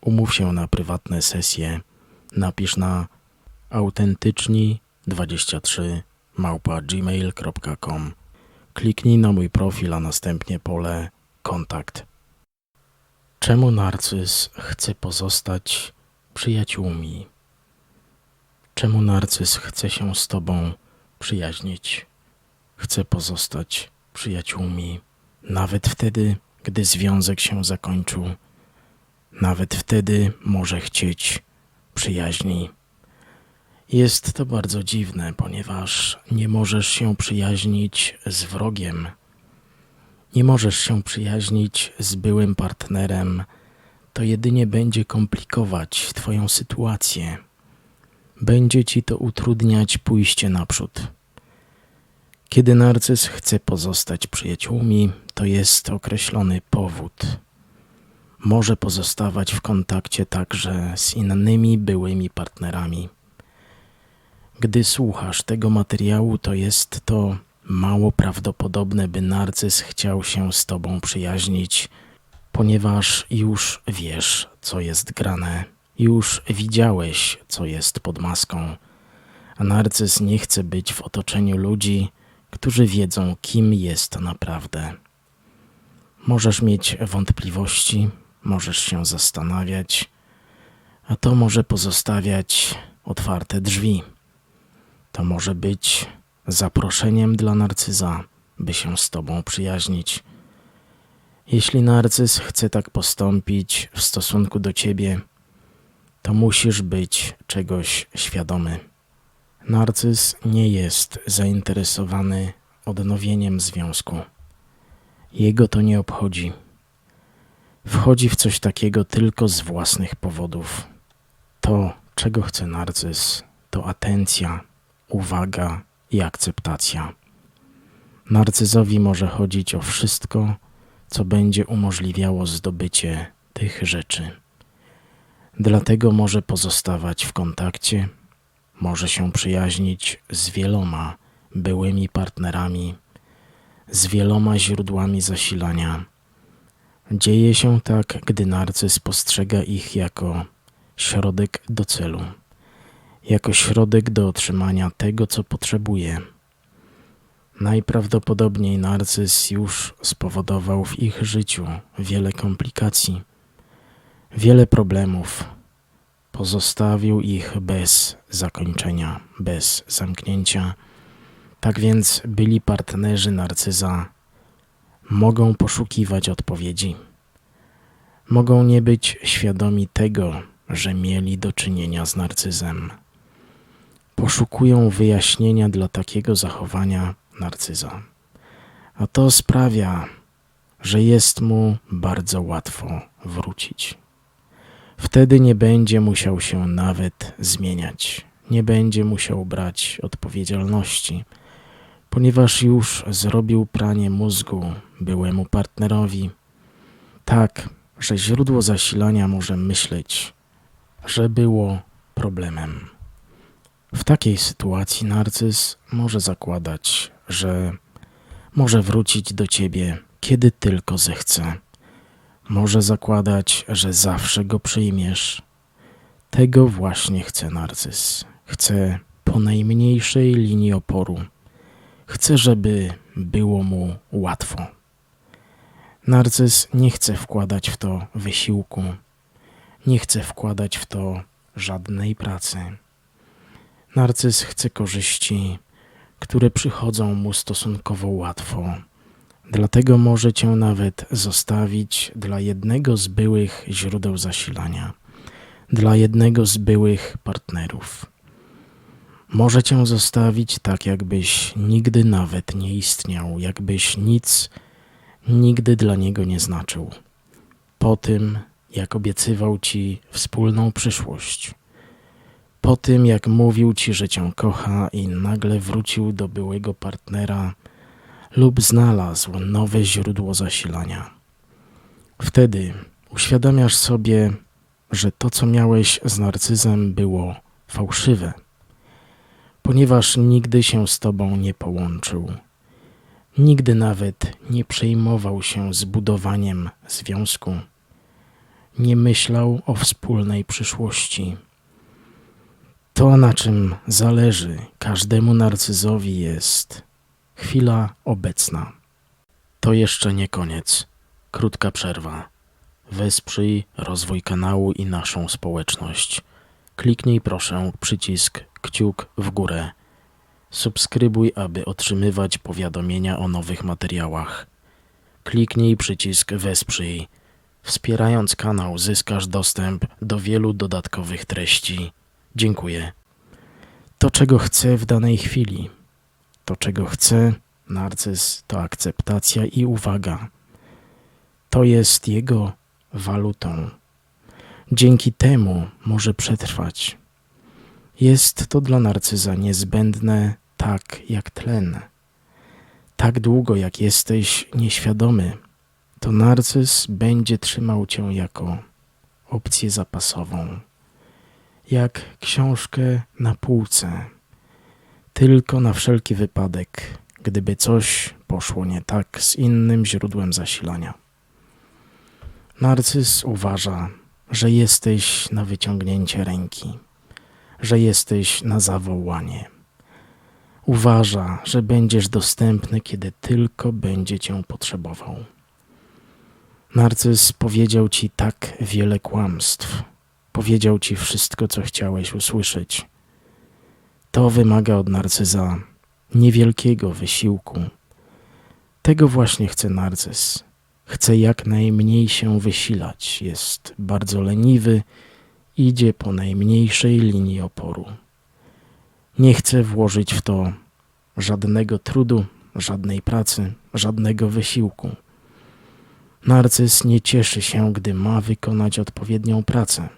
Umów się na prywatne sesje. Napisz na autentyczni23 małpa gmail.com. Kliknij na mój profil, a następnie pole kontakt. Czemu narcyz chce pozostać przyjaciółmi? Czemu narcyz chce się z tobą przyjaźnić? Chce pozostać przyjaciółmi, nawet wtedy, gdy związek się zakończył. Nawet wtedy może chcieć przyjaźni. Jest to bardzo dziwne, ponieważ nie możesz się przyjaźnić z wrogiem. Nie możesz się przyjaźnić z byłym partnerem. To jedynie będzie komplikować Twoją sytuację. Będzie Ci to utrudniać pójście naprzód. Kiedy narcyz chce pozostać przyjaciółmi, to jest określony powód. Może pozostawać w kontakcie także z innymi byłymi partnerami. Gdy słuchasz tego materiału, to jest to mało prawdopodobne, by narcyz chciał się z tobą przyjaźnić, ponieważ już wiesz, co jest grane, już widziałeś, co jest pod maską. A narcyz nie chce być w otoczeniu ludzi, którzy wiedzą, kim jest naprawdę. Możesz mieć wątpliwości, możesz się zastanawiać, a to może pozostawiać otwarte drzwi. To może być zaproszeniem dla narcyza, by się z tobą przyjaźnić. Jeśli narcyz chce tak postąpić w stosunku do ciebie, to musisz być czegoś świadomy. Narcyz nie jest zainteresowany odnowieniem związku. Jego to nie obchodzi. Wchodzi w coś takiego tylko z własnych powodów. To, czego chce narcyz, to atencja, uwaga i akceptacja. Narcyzowi może chodzić o wszystko, co będzie umożliwiało zdobycie tych rzeczy. Dlatego może pozostawać w kontakcie, może się przyjaźnić z wieloma byłymi partnerami, z wieloma źródłami zasilania. Dzieje się tak, gdy narcyz postrzega ich jako środek do celu, jako środek do otrzymania tego, co potrzebuje. Najprawdopodobniej narcyz już spowodował w ich życiu wiele komplikacji, wiele problemów. Pozostawił ich bez zakończenia, bez zamknięcia. Tak więc byli partnerzy narcyza mogą poszukiwać odpowiedzi. Mogą nie być świadomi tego, że mieli do czynienia z narcyzem. Poszukują wyjaśnienia dla takiego zachowania narcyza. A to sprawia, że jest mu bardzo łatwo wrócić. Wtedy nie będzie musiał się nawet zmieniać, nie będzie musiał brać odpowiedzialności, ponieważ już zrobił pranie mózgu byłemu partnerowi, tak, że źródło zasilania może myśleć, że było problemem. W takiej sytuacji narcyz może zakładać, że może wrócić do ciebie, kiedy tylko zechce. Może zakładać, że zawsze go przyjmiesz. Tego właśnie chce narcyz. Chce po najmniejszej linii oporu. Chce, żeby było mu łatwo. Narcyz nie chce wkładać w to wysiłku, nie chce wkładać w to żadnej pracy. Narcyz chce korzyści, które przychodzą mu stosunkowo łatwo. Dlatego może cię nawet zostawić dla jednego z byłych źródeł zasilania, dla jednego z byłych partnerów. Może cię zostawić tak, jakbyś nigdy nawet nie istniał, jakbyś nic nigdy dla niego nie znaczył. Po tym, jak obiecywał ci wspólną przyszłość. Po tym, jak mówił ci, że cię kocha i nagle wrócił do byłego partnera lub znalazł nowe źródło zasilania. Wtedy uświadamiasz sobie, że to, co miałeś z narcyzem, było fałszywe, ponieważ nigdy się z tobą nie połączył. Nigdy nawet nie przejmował się zbudowaniem związku. Nie myślał o wspólnej przyszłości. To, na czym zależy każdemu narcyzowi, jest chwila obecna. To jeszcze nie koniec. Krótka przerwa. Wesprzyj rozwój kanału i naszą społeczność. Kliknij proszę przycisk kciuk w górę. Subskrybuj, aby otrzymywać powiadomienia o nowych materiałach. Kliknij przycisk Wesprzyj. Wspierając kanał zyskasz dostęp do wielu dodatkowych treści. Dziękuję. To, czego chcę w danej chwili, to, czego chce narcyz, to akceptacja i uwaga. To jest jego walutą. Dzięki temu może przetrwać. Jest to dla narcyza niezbędne tak jak tlen. Tak długo jak jesteś nieświadomy, to narcyz będzie trzymał cię jako opcję zapasową, jak książkę na półce, tylko na wszelki wypadek, gdyby coś poszło nie tak z innym źródłem zasilania. Narcyz uważa, że jesteś na wyciągnięcie ręki, że jesteś na zawołanie. Uważa, że będziesz dostępny, kiedy tylko będzie cię potrzebował. Narcyz powiedział ci tak wiele kłamstw, powiedział ci wszystko, co chciałeś usłyszeć. To wymaga od narcyza niewielkiego wysiłku. Tego właśnie chce narcyz. Chce jak najmniej się wysilać, jest bardzo leniwy, idzie po najmniejszej linii oporu. Nie chce włożyć w to żadnego trudu, żadnej pracy, żadnego wysiłku. Narcyz nie cieszy się, gdy ma wykonać odpowiednią pracę.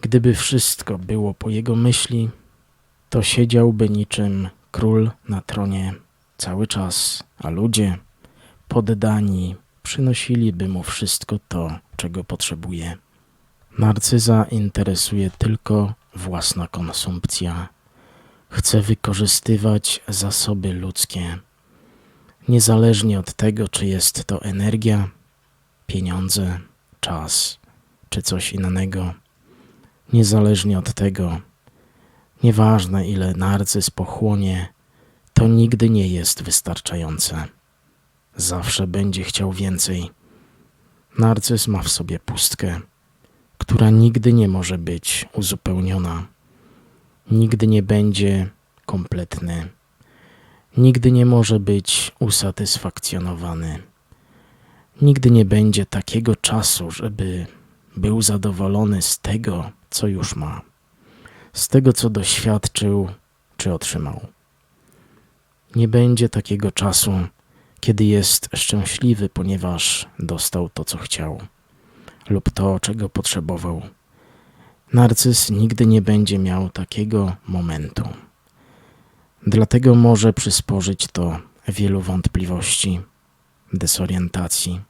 Gdyby wszystko było po jego myśli, to siedziałby niczym król na tronie cały czas, a ludzie, poddani, przynosiliby mu wszystko to, czego potrzebuje. Narcyza interesuje tylko własna konsumpcja. Chce wykorzystywać zasoby ludzkie, niezależnie od tego, czy jest to energia, pieniądze, czas, czy coś innego. Niezależnie od tego, nieważne ile narcyz pochłonie, to nigdy nie jest wystarczające. Zawsze będzie chciał więcej. Narcyz ma w sobie pustkę która nigdy nie może być uzupełniona, nigdy nie będzie kompletny, nigdy nie może być usatysfakcjonowany, nigdy nie będzie takiego czasu, żeby był zadowolony z tego, co już ma, z tego, co doświadczył czy otrzymał. Nie będzie takiego czasu, kiedy jest szczęśliwy, ponieważ dostał to, co chciał lub to, czego potrzebował. Narcyz nigdy nie będzie miał takiego momentu. Dlatego może przysporzyć to wielu wątpliwości, desorientacji.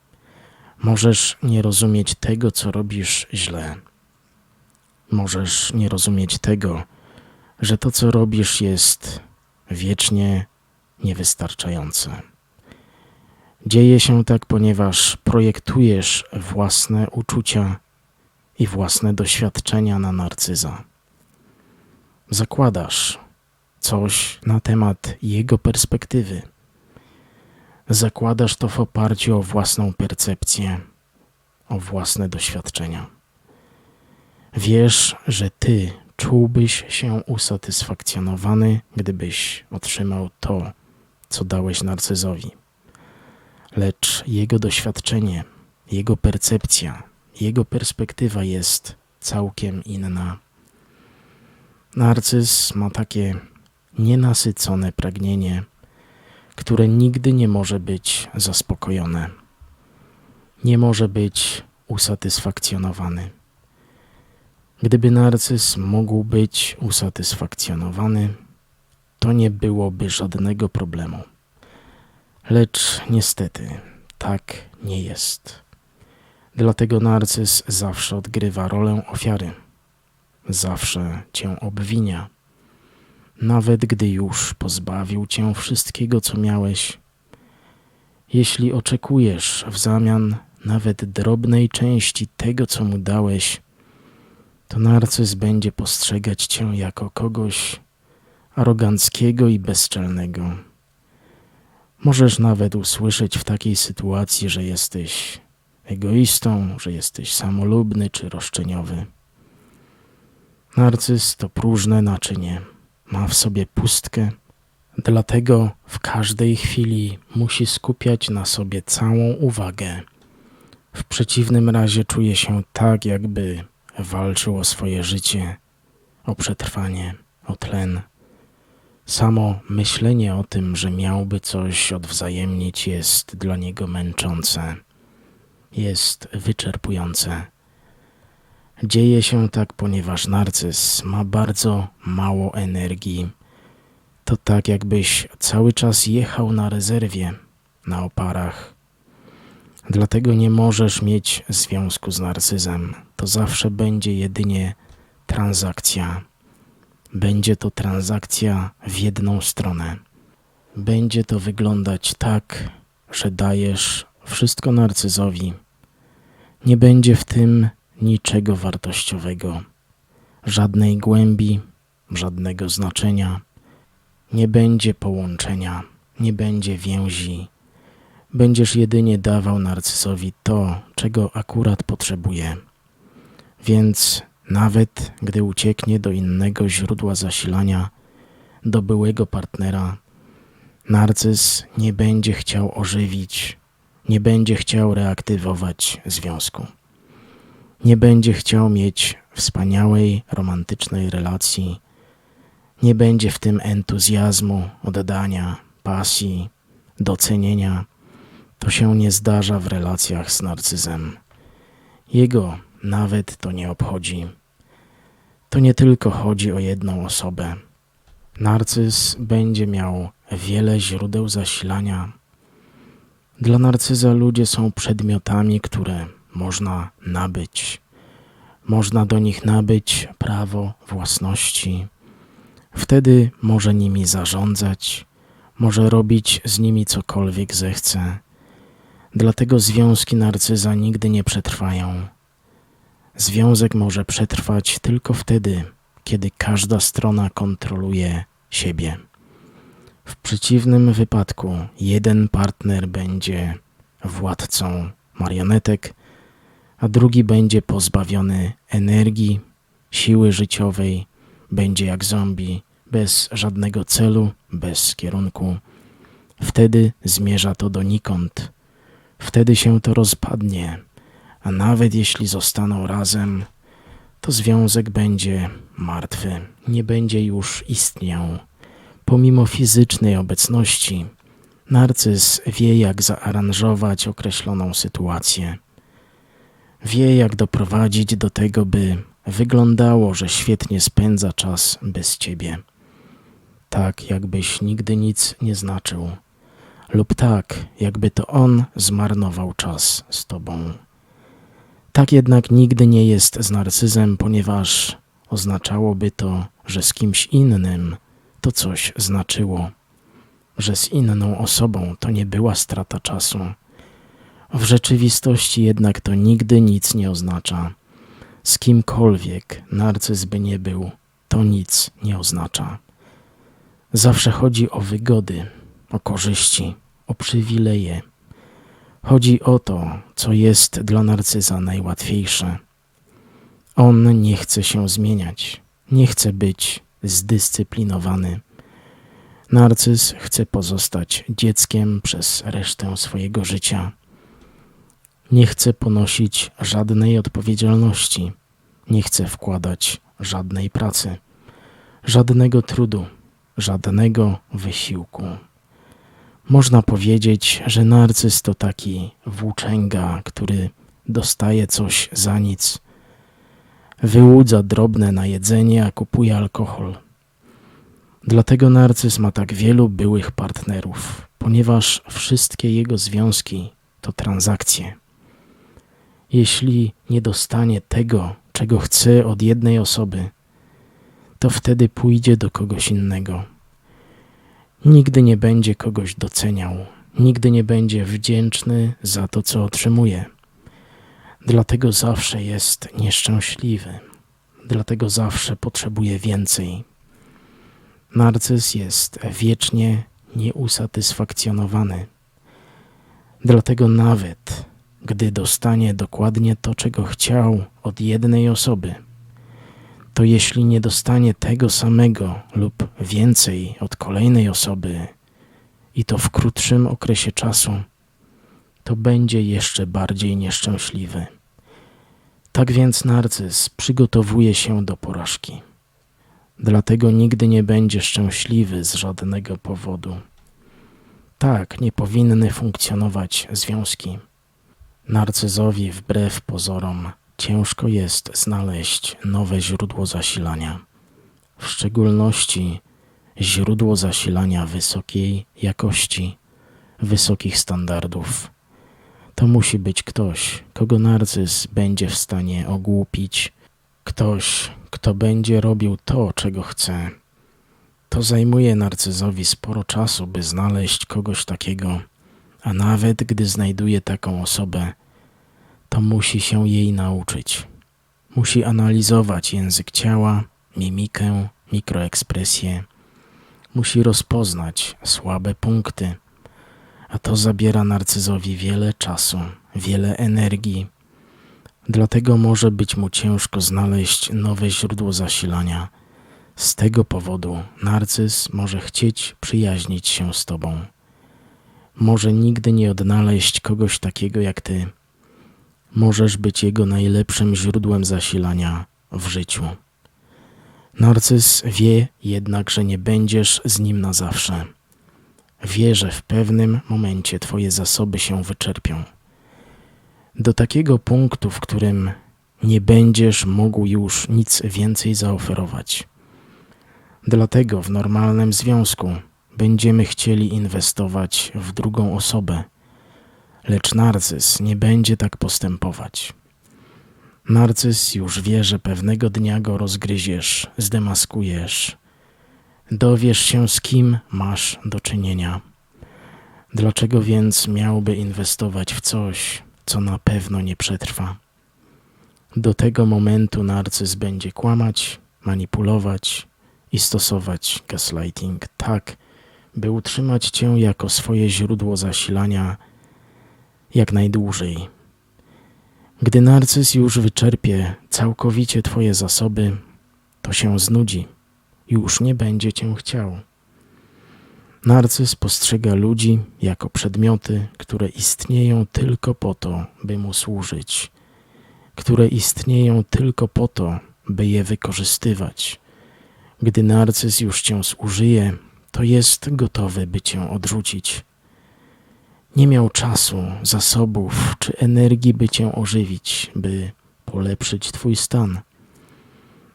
Możesz nie rozumieć tego, co robisz źle. Możesz nie rozumieć tego, że to, co robisz, jest wiecznie niewystarczające. Dzieje się tak, ponieważ projektujesz własne uczucia i własne doświadczenia na narcyza. Zakładasz coś na temat jego perspektywy. Zakładasz to w oparciu o własną percepcję, o własne doświadczenia. Wiesz, że ty czułbyś się usatysfakcjonowany, gdybyś otrzymał to, co dałeś narcyzowi lecz jego doświadczenie, jego percepcja, jego perspektywa jest całkiem inna. Narcyz ma takie nienasycone pragnienie, które nigdy nie może być zaspokojone. Nie może być usatysfakcjonowany. Gdyby narcyz mógł być usatysfakcjonowany, to nie byłoby żadnego problemu. Lecz niestety tak nie jest. Dlatego narcyz zawsze odgrywa rolę ofiary. Zawsze cię obwinia. Nawet gdy już pozbawił cię wszystkiego, co miałeś. Jeśli oczekujesz w zamian nawet drobnej części tego, co mu dałeś, to narcyz będzie postrzegać cię jako kogoś aroganckiego i bezczelnego. Możesz nawet usłyszeć w takiej sytuacji, że jesteś egoistą, że jesteś samolubny czy roszczeniowy. Narcyz to próżne naczynie, ma w sobie pustkę, dlatego w każdej chwili musi skupiać na sobie całą uwagę. W przeciwnym razie czuje się tak, jakby walczył o swoje życie, o przetrwanie, o tlen. Samo myślenie o tym, że miałby coś odwzajemnić, jest dla niego męczące, jest wyczerpujące. Dzieje się tak, ponieważ narcyz ma bardzo mało energii. To tak, jakbyś cały czas jechał na rezerwie, na oparach. Dlatego nie możesz mieć związku z narcyzem. To zawsze będzie jedynie transakcja. Będzie to transakcja w jedną stronę. Będzie to wyglądać tak, że dajesz wszystko narcyzowi. Nie będzie w tym niczego wartościowego, żadnej głębi, żadnego znaczenia. Nie będzie połączenia, nie będzie więzi. Będziesz jedynie dawał narcyzowi to, czego akurat potrzebuje. Więc nawet gdy ucieknie do innego źródła zasilania, do byłego partnera, narcyz nie będzie chciał ożywić, nie będzie chciał reaktywować związku. Nie będzie chciał mieć wspaniałej, romantycznej relacji, nie będzie w tym entuzjazmu, oddania, pasji, docenienia. To się nie zdarza w relacjach z narcyzem. Jego nawet to nie obchodzi. To nie tylko chodzi o jedną osobę. Narcyz będzie miał wiele źródeł zasilania. Dla narcyza ludzie są przedmiotami, które można nabyć. Można do nich nabyć prawo własności. Wtedy może nimi zarządzać, może robić z nimi cokolwiek zechce. Dlatego związki narcyza nigdy nie przetrwają. Związek może przetrwać tylko wtedy, kiedy każda strona kontroluje siebie. W przeciwnym wypadku jeden partner będzie władcą marionetek, a drugi będzie pozbawiony energii, siły życiowej, będzie jak zombie, bez żadnego celu, bez kierunku. Wtedy zmierza to donikąd. Wtedy się to rozpadnie, a nawet jeśli zostaną razem, to związek będzie martwy, nie będzie już istniał. Pomimo fizycznej obecności, narcyz wie, jak zaaranżować określoną sytuację. Wie, jak doprowadzić do tego, by wyglądało, że świetnie spędza czas bez ciebie. Tak, jakbyś nigdy nic nie znaczył, lub tak, jakby to on zmarnował czas z tobą. Tak jednak nigdy nie jest z narcyzem, ponieważ oznaczałoby to, że z kimś innym to coś znaczyło, że z inną osobą to nie była strata czasu. W rzeczywistości jednak to nigdy nic nie oznacza. Z kimkolwiek narcyz by nie był, to nic nie oznacza. Zawsze chodzi o wygody, o korzyści, o przywileje Chodzi o to, co jest dla narcyza najłatwiejsze. On nie chce się zmieniać, nie chce być zdyscyplinowany. Narcyz chce pozostać dzieckiem przez resztę swojego życia. Nie chce ponosić żadnej odpowiedzialności, nie chce wkładać żadnej pracy, żadnego trudu, żadnego wysiłku. Można powiedzieć, że narcyz to taki włóczęga, który dostaje coś za nic. Wyłudza drobne na jedzenie, a kupuje alkohol. Dlatego narcyz ma tak wielu byłych partnerów, ponieważ wszystkie jego związki to transakcje. Jeśli nie dostanie tego, czego chce od jednej osoby, to wtedy pójdzie do kogoś innego. Nigdy nie będzie kogoś doceniał, nigdy nie będzie wdzięczny za to, co otrzymuje. Dlatego zawsze jest nieszczęśliwy, dlatego zawsze potrzebuje więcej. Narcyz jest wiecznie nieusatysfakcjonowany. Dlatego nawet gdy dostanie dokładnie to, czego chciał od jednej osoby, to jeśli nie dostanie tego samego lub więcej od kolejnej osoby, i to w krótszym okresie czasu, to będzie jeszcze bardziej nieszczęśliwy. Tak więc narcyz przygotowuje się do porażki. Dlatego nigdy nie będzie szczęśliwy z żadnego powodu. Tak nie powinny funkcjonować związki. Narcyzowi wbrew pozorom ciężko jest znaleźć nowe źródło zasilania, w szczególności źródło zasilania wysokiej jakości, wysokich standardów. To musi być ktoś, kogo narcyz będzie w stanie ogłupić, ktoś, kto będzie robił to, czego chce. To zajmuje narcyzowi sporo czasu, by znaleźć kogoś takiego, a nawet gdy znajduje taką osobę, to musi się jej nauczyć. Musi analizować język ciała, mimikę, mikroekspresję. Musi rozpoznać słabe punkty, a to zabiera narcyzowi wiele czasu, wiele energii. Dlatego może być mu ciężko znaleźć nowe źródło zasilania. Z tego powodu narcyz może chcieć przyjaźnić się z tobą. Może nigdy nie odnaleźć kogoś takiego jak ty możesz być jego najlepszym źródłem zasilania w życiu. Narcyz wie jednak, że nie będziesz z nim na zawsze. Wie, że w pewnym momencie Twoje zasoby się wyczerpią. Do takiego punktu, w którym nie będziesz mógł już nic więcej zaoferować. Dlatego w normalnym związku będziemy chcieli inwestować w drugą osobę, Lecz narcyz nie będzie tak postępować. Narcyz już wie, że pewnego dnia go rozgryziesz, zdemaskujesz, dowiesz się, z kim masz do czynienia. Dlaczego więc miałby inwestować w coś, co na pewno nie przetrwa? Do tego momentu narcyz będzie kłamać, manipulować i stosować gaslighting tak, by utrzymać cię jako swoje źródło zasilania jak najdłużej. Gdy narcyz już wyczerpie całkowicie Twoje zasoby, to się znudzi, już nie będzie Cię chciał. Narcyz postrzega ludzi jako przedmioty, które istnieją tylko po to, by mu służyć, które istnieją tylko po to, by je wykorzystywać. Gdy narcyz już cię zużyje, to jest gotowy, by cię odrzucić. Nie miał czasu, zasobów czy energii, by cię ożywić, by polepszyć twój stan.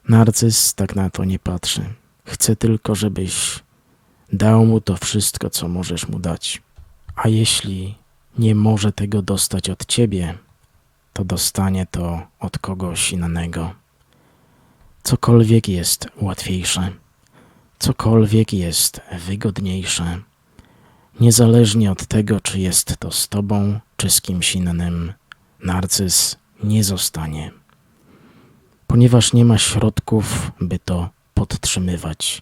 Narcyz tak na to nie patrzy. Chce tylko, żebyś dał mu to wszystko, co możesz mu dać. A jeśli nie może tego dostać od ciebie, to dostanie to od kogoś innego. Cokolwiek jest łatwiejsze, cokolwiek jest wygodniejsze Niezależnie od tego, czy jest to z tobą, czy z kimś innym, narcyz nie zostanie, ponieważ nie ma środków, by to podtrzymywać.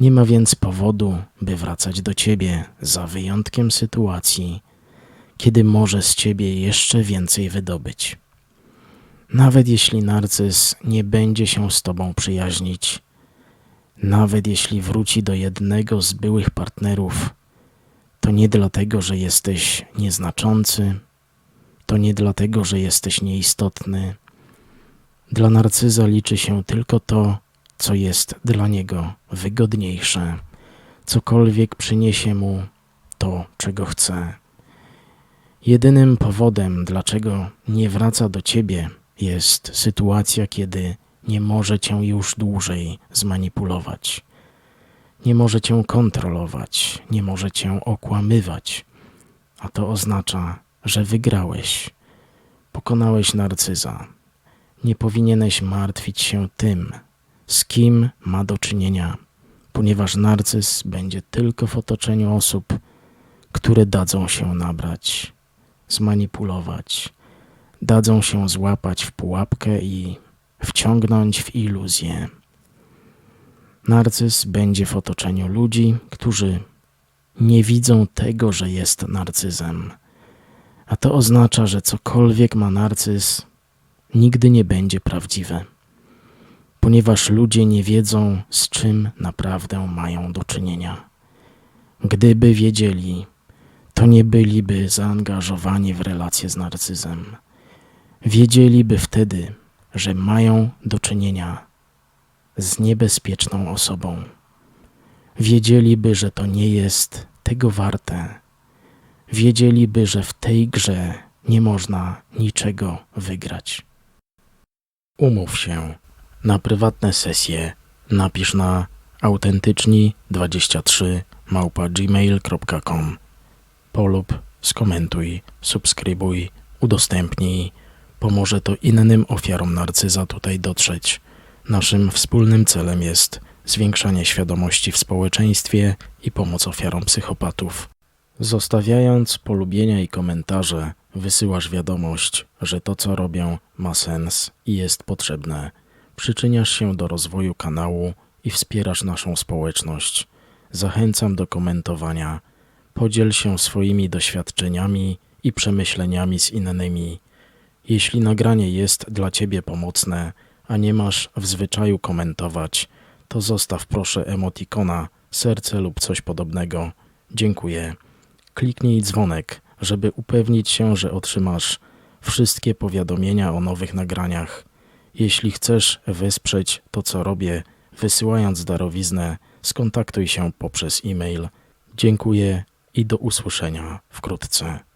Nie ma więc powodu, by wracać do ciebie, za wyjątkiem sytuacji, kiedy może z ciebie jeszcze więcej wydobyć. Nawet jeśli narcyz nie będzie się z tobą przyjaźnić, nawet jeśli wróci do jednego z byłych partnerów, to nie dlatego, że jesteś nieznaczący, to nie dlatego, że jesteś nieistotny. Dla narcyza liczy się tylko to, co jest dla niego wygodniejsze, cokolwiek przyniesie mu to, czego chce. Jedynym powodem, dlaczego nie wraca do ciebie, jest sytuacja, kiedy nie może cię już dłużej zmanipulować. Nie może cię kontrolować, nie może cię okłamywać, a to oznacza, że wygrałeś, pokonałeś narcyza. Nie powinieneś martwić się tym, z kim ma do czynienia, ponieważ narcyz będzie tylko w otoczeniu osób, które dadzą się nabrać, zmanipulować, dadzą się złapać w pułapkę i wciągnąć w iluzję. Narcyz będzie w otoczeniu ludzi, którzy nie widzą tego, że jest narcyzem. A to oznacza, że cokolwiek ma narcyz, nigdy nie będzie prawdziwe, ponieważ ludzie nie wiedzą, z czym naprawdę mają do czynienia. Gdyby wiedzieli, to nie byliby zaangażowani w relacje z narcyzem. Wiedzieliby wtedy, że mają do czynienia z niebezpieczną osobą. Wiedzieliby, że to nie jest tego warte. Wiedzieliby, że w tej grze nie można niczego wygrać. Umów się na prywatne sesje. Napisz na autentyczni23 małpa gmail.com polub, skomentuj, subskrybuj, udostępnij. Pomoże to innym ofiarom narcyza tutaj dotrzeć. Naszym wspólnym celem jest zwiększanie świadomości w społeczeństwie i pomoc ofiarom psychopatów. Zostawiając polubienia i komentarze, wysyłasz wiadomość, że to co robią ma sens i jest potrzebne. Przyczyniasz się do rozwoju kanału i wspierasz naszą społeczność. Zachęcam do komentowania. Podziel się swoimi doświadczeniami i przemyśleniami z innymi. Jeśli nagranie jest dla Ciebie pomocne, a nie masz w zwyczaju komentować, to zostaw proszę emotikona, serce lub coś podobnego. Dziękuję. Kliknij dzwonek, żeby upewnić się, że otrzymasz wszystkie powiadomienia o nowych nagraniach. Jeśli chcesz wesprzeć to, co robię, wysyłając darowiznę, skontaktuj się poprzez e-mail. Dziękuję i do usłyszenia wkrótce.